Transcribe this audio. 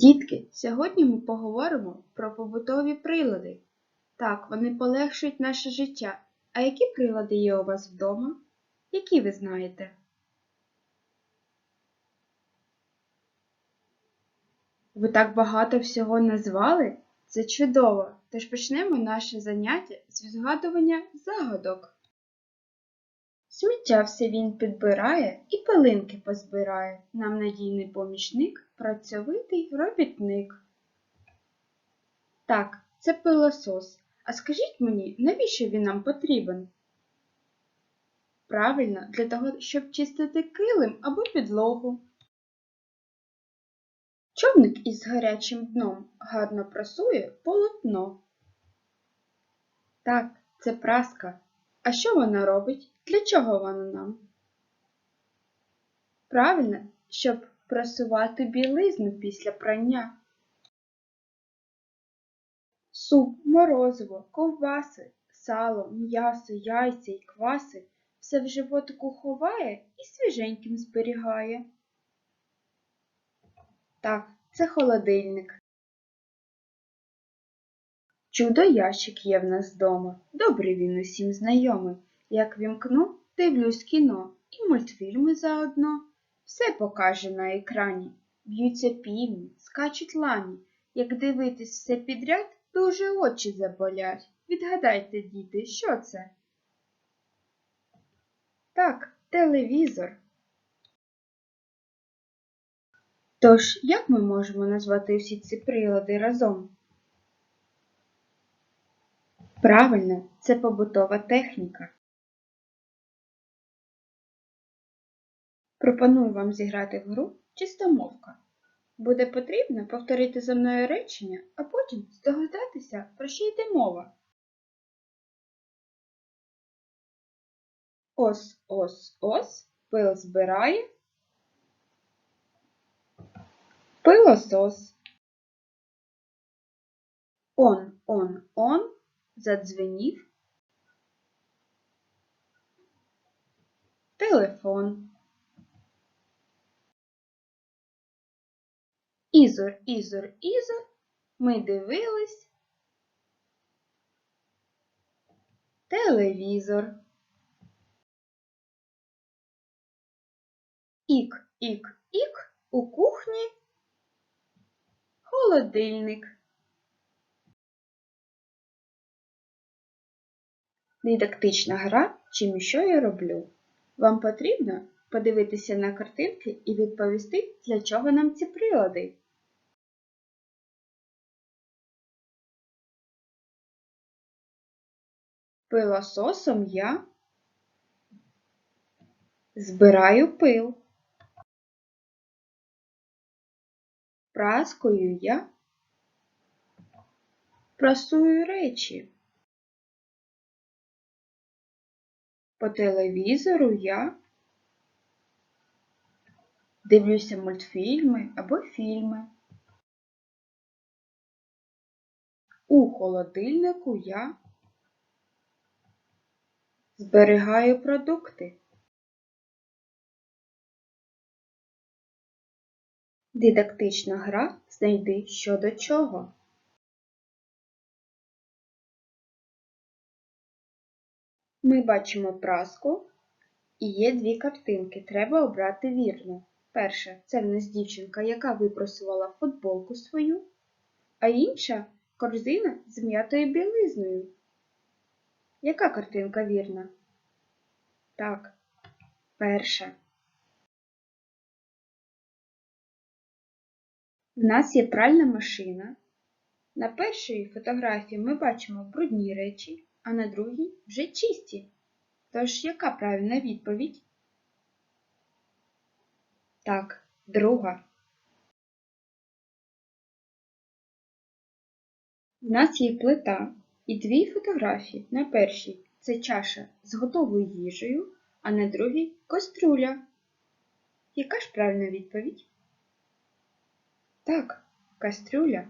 Дітки, сьогодні ми поговоримо про побутові прилади. Так, вони полегшують наше життя. А які прилади є у вас вдома? Які ви знаєте? Ви так багато всього назвали? Це чудово! Тож почнемо наше заняття з відгадування загадок. Сміття все він підбирає і пилинки позбирає. Нам надійний помічник, працьовитий робітник. Так, це пилосос. А скажіть мені, навіщо він нам потрібен? Правильно, для того, щоб чистити килим або підлогу. Човник із гарячим дном гарно прасує полотно. Так, це праска. А що вона робить? Для чого вона нам? Правильно, щоб просувати білизну після прання. Суп, морозиво, ковбаси, сало, м'ясо, яйця й кваси все в животику ховає і свіженьким зберігає. Так, це холодильник. Чудо ящик є в нас вдома. Добрий він усім знайомий. Як вімкну, дивлюсь кіно і мультфільми заодно. Все покаже на екрані. Б'ються півні, скачуть лані. Як дивитись все підряд, дуже очі заболять. Відгадайте, діти, що це? Так, телевізор. Тож, як ми можемо назвати всі ці прилади разом? Правильно, це побутова техніка. Пропоную вам зіграти в гру чистомовка. Буде потрібно повторити за мною речення, а потім здогадатися, про що йде мова. Ос, ос, ос, пил збирає. Пилосос. Он, он, он, задзвенів. Телефон. Ізор, ізор, ізор. Ми дивились. Телевізор. Ік, ік, ік у кухні. Холодильник. Дидактична гра чим що я роблю. Вам потрібно подивитися на картинки і відповісти, для чого нам ці прилади. Пилососом я збираю пил. Праскою я прасую речі. По телевізору я дивлюся мультфільми або фільми. У холодильнику я зберігаю продукти. Дидактична гра знайди що до чого. Ми бачимо праску і є дві картинки. Треба обрати вірно. Перша це в нас дівчинка, яка випросувала футболку свою, а інша корзина з м'ятою білизною. Яка картинка вірна? Так, перша. В нас є пральна машина. На першій фотографії ми бачимо брудні речі, а на другій вже чисті. Тож, яка правильна відповідь? Так, друга. У нас є плита і дві фотографії. На першій це чаша з готовою їжею, а на другій кастрюля. Яка ж правильна відповідь? Так, кастрюля.